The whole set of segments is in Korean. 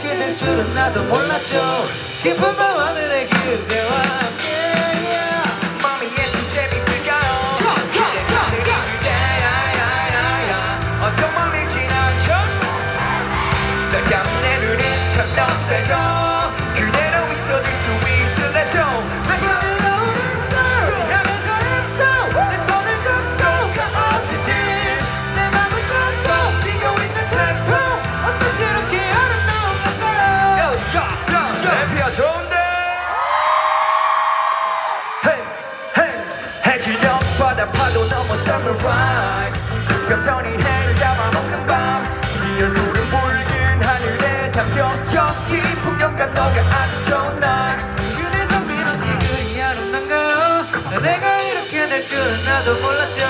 이렇게 될 줄은 나도 몰랐죠. 깊은 밤하늘의 그대와 밤을 ride 해를 잡아먹는 밤네 얼굴은 붉은 하늘에 담겨 여기 풍경과 너가 아주 좋은 날. 그래서 비로지 그리 아름단가요 내가 이렇게 될 줄은 나도 몰랐죠.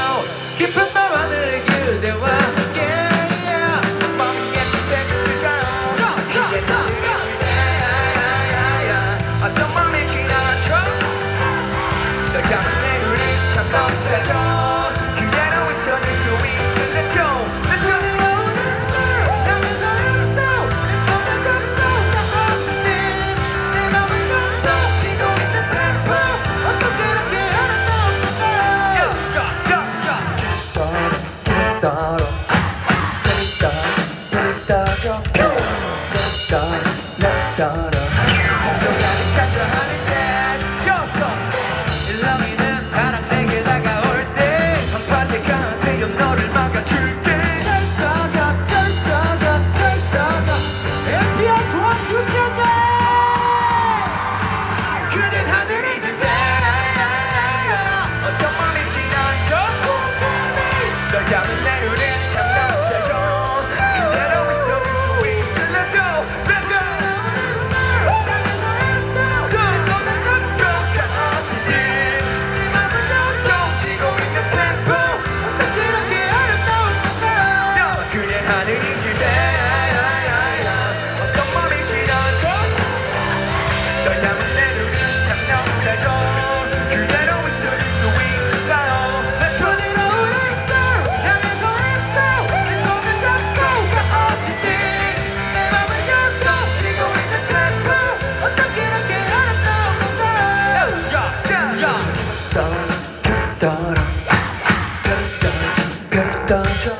Pośród wiaderów done.